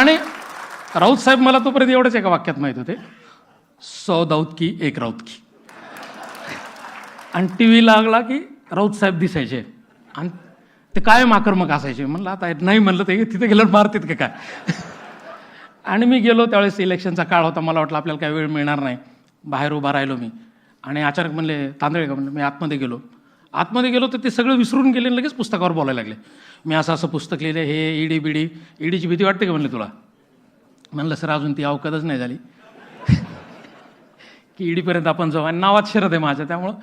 आणि राऊत साहेब मला तोपर्यंत एवढंच एका वाक्यात माहीत होते. सौ दाऊत की एक राऊत की. आणि टी व्ही लागला की राऊत साहेब दिसायचे. आणि ते कायम आक्रमक असायचे. म्हणलं आता नाही म्हणलं ते तिथे गेल्यावर मारतात का काय? आणि मी गेलो त्यावेळेस इलेक्शनचा काळ होता. मला वाटलं आपल्याला काही वेळ मिळणार नाही. बाहेर उभा राहिलो मी. आणि अचानक म्हणले तांदळे का म्हणलं मी आतमध्ये गेलो. आतमध्ये गेलो तर ते सगळं विसरून गेले आणि लगेच पुस्तकावर बोलायला लागले. मी असं असं पुस्तक लिहिलं हे ईडी बिडी ईडीची भीती वाटते का म्हणले तुला? म्हणलं सर अजून ती अवकतच नाही झाली. की ईडीपर्यंत आपण जाऊ. आणि नावात शरद आहे माझ्या त्यामुळं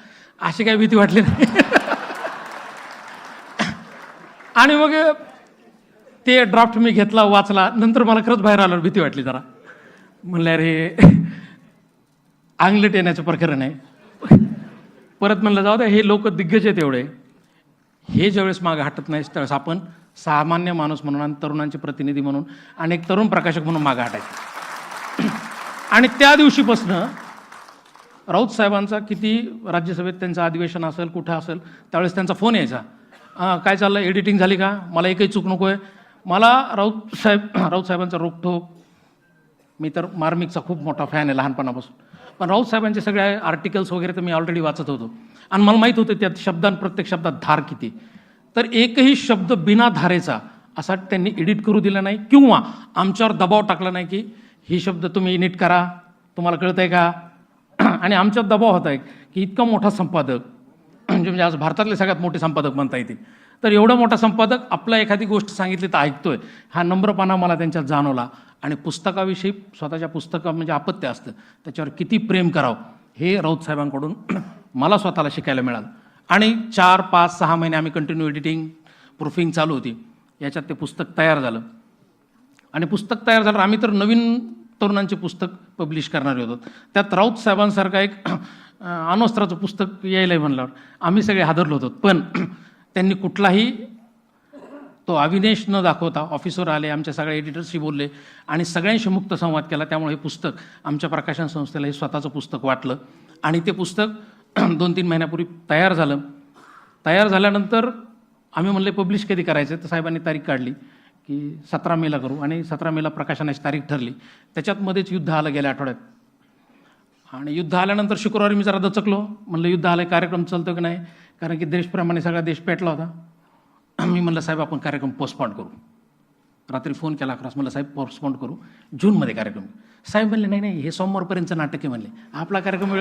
अशी काही भीती वाटली नाही. आणि मग ते ड्राफ्ट मी घेतला वाचला. नंतर मला खरंच बाहेर आल्यावर भीती वाटली जरा. म्हणलं अरे आंगलेट येण्याचं प्रकरण आहे. परत म्हणलं जाऊ द्या हे लोक दिग्गज आहेत एवढे. हे ज्यावेळेस मागं हटत नाही त्यावेळेस आपण सामान्य माणूस म्हणून आणि तरुणांचे प्रतिनिधी म्हणून आणि एक तरुण प्रकाशक म्हणून मागं हटायचं. आणि त्या दिवशीपासनं राऊत साहेबांचा किती राज्यसभेत त्यांचं अधिवेशन असेल कुठं असेल त्यावेळेस त्यांचा फोन यायचा. "हां, काय चाललं एडिटिंग झाली का? मला एकही चूक नको आहे मला राऊत साहेब राऊत साहेबांचा रोखठोक मी तर मार्मिकचा खूप मोठा फॅन आहे लहानपणापासून. पण राऊत साहेबांचे सगळे आर्टिकल्स वगैरे तर मी ऑलरेडी वाचत होतो. आणि मला माहीत होतं त्यात शब्दां प्रत्येक शब्दात धार किती. तर एकही शब्द बिना धारेचा असा त्यांनी एडिट करू दिला नाही किंवा आमच्यावर दबाव टाकला नाही की ही शब्द तुम्ही नीट करा. तुम्हाला कळत आहे का? आणि आमच्यावर दबाव होता आहे की इतका मोठा संपादक म्हणजे म्हणजे आज भारतातले सगळ्यात मोठे संपादक म्हणता येतील. तर एवढा मोठा संपादक आपला एखादी गोष्ट सांगितली तर ऐकतोय. हा नम्रपणा मला त्यांच्यात जाणवला. आणि पुस्तकाविषयी स्वतःच्या पुस्तका म्हणजे अपत्य असतं. त्याच्यावर किती प्रेम करावं हे राऊत साहेबांकडून मला स्वतःला शिकायला मिळालं. आणि चार पाच सहा महिने आम्ही कंटिन्यू एडिटिंग प्रूफिंग चालू होती. याच्यात ते पुस्तक तयार झालं. आणि पुस्तक तयार झालं आम्ही तर नवीन तरुणांचे पुस्तक पब्लिश करणारे होतो. त्यात राऊत साहेबांसारखा एक अं, पुस्तक यायला म्हणल्यावर आम्ही सगळे हादरलो होतो. पण त्यांनी कुठलाही तो अविनेश न दाखवता ऑफिसवर आले आमच्या सगळ्या एडिटर्सशी बोलले आणि सगळ्यांशी मुक्त संवाद केला. त्यामुळे हे पुस्तक आमच्या प्रकाशन संस्थेला हे स्वतःचं पुस्तक वाटलं. आणि ते पुस्तक दोन तीन महिन्यापूर्वी तयार झालं. तयार झाल्यानंतर आम्ही म्हणले पब्लिश कधी करायचं? तर साहेबांनी तारीख काढली की सतरा मेला करू. आणि सतरा मेला प्रकाशनाची तारीख ठरली. त्याच्यात मध्येच युद्ध आलं गेल्या आठवड्यात. आणि युद्ध आल्यानंतर शुक्रवारी मी जरा दचकलो. म्हणलं युद्ध आलं कार्यक्रम चालतो की नाही? कारण की देशप्रमाणे सगळा देश पेटला होता. मी म्हणलं साहेब आपण कार्यक्रम पोस्टपॉन्ड करू. रात्री फोन केला अकरास म्हणलं साहेब पोस्टपॉन्ड करू. जूनमध्ये कार्यक्रम. साहेब म्हणले नाही नाही हे सोमवारपर्यंतचं नाटक आहे म्हणले. आपला कार्यक्रम वेळ